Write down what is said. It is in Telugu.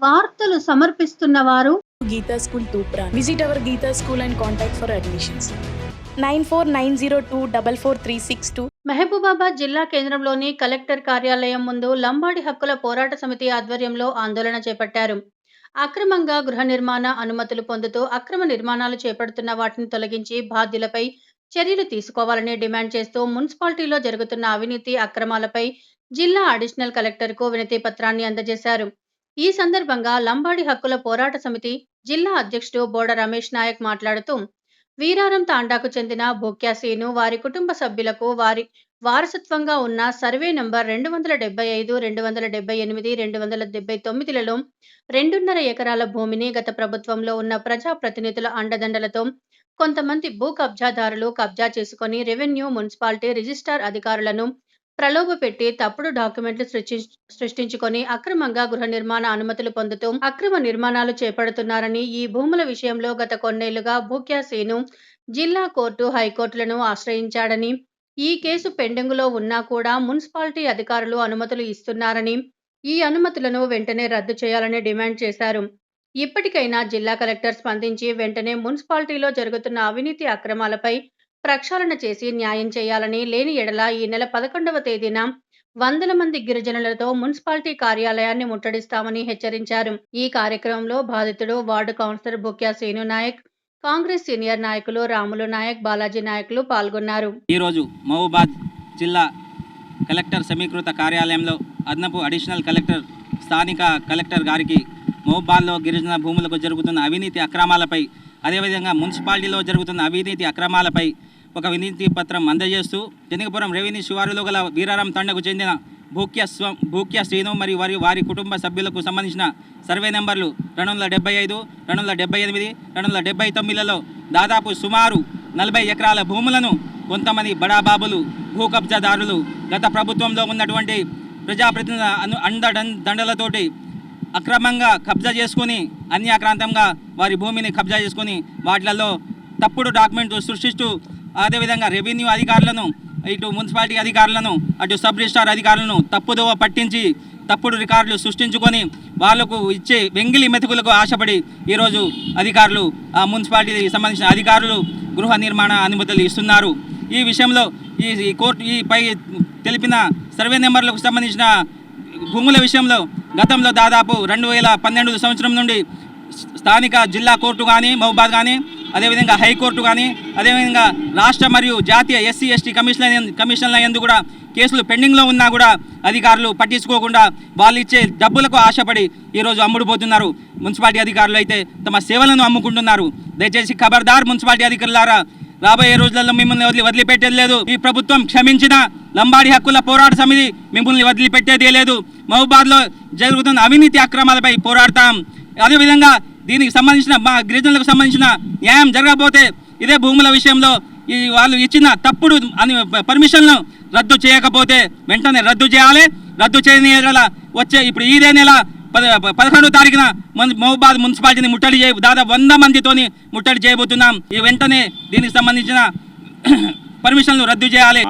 వార్తలు సమర్పిస్తున్న వారు Geeta School Tupra. Visit our Geeta School and contact for admissions. 9490244362 Mahabubabad జిల్లా కేంద్రంలోని కలెక్టర్ కార్యాలయం ముందు లంబాడి హక్కుల పోరాట సమితి ఆధ్వర్యంలో ఆందోళన చేపట్టారు అక్రమంగా గృహ నిర్మాణ అనుమతులు పొందుతూ అక్రమ నిర్మాణాలు చేపడుతున్న వాటిని తొలగించి బాధ్యులపై చర్యలు తీసుకోవాలని డిమాండ్ చేస్తూ మున్సిపాలిటీలో జరుగుతున్న అవినీతి అక్రమాలపై జిల్లా అడిషనల్ కలెక్టర్కు వినతి పత్రాన్ని అందజేశారు ఈ సందర్భంగా లంబాడి హక్కుల పోరాట సమితి జిల్లా అధ్యక్షుడు బోడ రమేష్ నాయక్ మాట్లాడుతూ వీరారం తాండాకు చెందిన భోక్యాసీను వారి కుటుంబ సభ్యులకు వారి వారసత్వంగా ఉన్న సర్వే నంబర్ రెండు వందల డెబ్బై ఐదు రెండు వందల డెబ్బై ఎనిమిది రెండు వందల డెబ్బై తొమ్మిదిలలో రెండున్నర ఎకరాల భూమిని గత ప్రభుత్వంలో ఉన్న ప్రజాప్రతినిధుల అండదండలతో కొంతమంది భూ కబ్జాదారులు కబ్జా చేసుకొని రెవెన్యూ మున్సిపాలిటీ రిజిస్ట్రార్ అధికారులను ప్రలోభపెట్టి తప్పుడు డాక్యుమెంట్లు సృష్టి సృష్టించుకొని అక్రమంగా గృహ నిర్మాణ అనుమతులు పొందుతూ అక్రమ నిర్మాణాలు చేపడుతున్నారని ఈ భూముల విషయంలో గత కొన్నేళ్ళుగా భూక్యాసీను జిల్లా కోర్టు హైకోర్టులను ఆశ్రయించాడని ఈ కేసు పెండింగులో ఉన్నా కూడా మున్సిపాలిటీ అధికారులు అనుమతులు ఇస్తున్నారని ఈ అనుమతులను వెంటనే రద్దు చేయాలని డిమాండ్ చేశారు. ఇప్పటికైనా జిల్లా కలెక్టర్ స్పందించి వెంటనే మున్సిపాలిటీలో జరుగుతున్న అవినీతి అక్రమాలపై ప్రక్షాళన చేసి న్యాయం చేయాలని లేని ఎడల ఈ నెల పదకొండవ తేదీన వందల మంది గిరిజనులతో మున్సిపాలిటీ కార్యాలయాన్ని ముట్టడిస్తామని హెచ్చరించారు. ఈ కార్యక్రమంలో బాధితుడు ward councillor Bukya Srinu Naik Congress senior నాయకులు రాములు నాయక్ బాలాజీ నాయకులు పాల్గొన్నారు. ఈరోజు మహబూబాద్ జిల్లా కలెక్టర్ సమీకృత కార్యాలయంలో అదనపు అడిషనల్ కలెక్టర్ స్థానిక కలెక్టర్ గారికి మహబూబాద్లో గిరిజన భూములకు జరుగుతున్న అవినీతి అక్రమాలపై అదేవిధంగా మున్సిపాలిటీలో జరుగుతున్న అవినీతి అక్రమాలపై ఒక వినతి పత్రం అందజేస్తూ జనకపురం రెవెన్యూ శివారులో గల వీరారాం తండకు చెందిన భూక్య స్వ భూక్య శ్రీను మరియు వారి వారి కుటుంబ సభ్యులకు సంబంధించిన సర్వే నెంబర్లు రెండు వందల డెబ్బై ఐదు రెండు వందల డెబ్బై ఎనిమిది రెండు వందల డెబ్బై తొమ్మిదిలలో దాదాపు సుమారు నలభై ఎకరాల భూములను కొంతమంది బడాబాబులు భూ కబ్జాదారులు గత ప్రభుత్వంలో ఉన్నటువంటి ప్రజాప్రతినిధుల అను అండ దండలతోటి అక్రమంగా కబ్జా చేసుకుని అన్యాక్రాంతంగా వారి భూమిని కబ్జా చేసుకుని వాటిలలో తప్పుడు డాక్యుమెంట్ సృష్టిస్తూ అదేవిధంగా రెవెన్యూ అధికారులను ఇటు మున్సిపాలిటీ అధికారులను అటు సబ్ రిజిస్టార్ అధికారులను తప్పుదోవ పట్టించి తప్పుడు రికార్డులు సృష్టించుకొని వాళ్ళకు ఇచ్చే వెంగిలి మెతుకులకు ఆశపడి ఈరోజు అధికారులు ఆ మున్సిపాలిటీకి సంబంధించిన అధికారులు గృహ నిర్మాణ అనుమతులు ఇస్తున్నారు. ఈ విషయంలో ఈ కోర్టు ఈ పై తెలిపిన సర్వే నెంబర్లకు సంబంధించిన భూముల విషయంలో గతంలో దాదాపు రెండు వేల పన్నెండు సంవత్సరం నుండి స్థానిక జిల్లా కోర్టు కానీ మహబాద్ కానీ అదేవిధంగా హైకోర్టు కానీ అదేవిధంగా రాష్ట్ర మరియు జాతీయ ఎస్సీ ఎస్టీ కమిషన్ల కమిషన్ల ఎందు కూడా కేసులు పెండింగ్లో ఉన్నా కూడా అధికారులు పట్టించుకోకుండా వాళ్ళు ఇచ్చే డబ్బులకు ఆశపడి ఈరోజు అమ్ముడుపోతున్నారు. మున్సిపాలిటీ అధికారులు అయితే తమ సేవలను అమ్ముకుంటున్నారు. దయచేసి ఖబర్దార్ మున్సిపాలిటీ అధికారులారా రాబోయే రోజులలో మిమ్మల్ని వదిలి వదిలిపెట్టేది లేదు. ఈ ప్రభుత్వం క్షమించిన లంబాడి హక్కుల పోరాట సమితి మిమ్మల్ని వదిలిపెట్టేదే లేదు. మహబూబాద్లో జరుగుతున్న అవినీతి అక్రమాలపై పోరాడతాం. అదేవిధంగా దీనికి సంబంధించిన మా గిరిజనులకు సంబంధించిన న్యాయం జరగకపోతే ఇదే భూముల విషయంలో ఈ వాళ్ళు ఇచ్చిన తప్పుడు అని పర్మిషన్లు రద్దు చేయకపోతే వెంటనే రద్దు చేయాలి. రద్దు చేయని వచ్చే ఇప్పుడు ఇదే నెల పద పదకొండో తారీఖున మహబాద్ మున్సిపాలిటీని ముట్టడి చేయ దాదాపు వంద మందితోని ముట్టడి చేయబోతున్నాం. ఈ వెంటనే దీనికి సంబంధించిన పర్మిషన్లు రద్దు చేయాలి.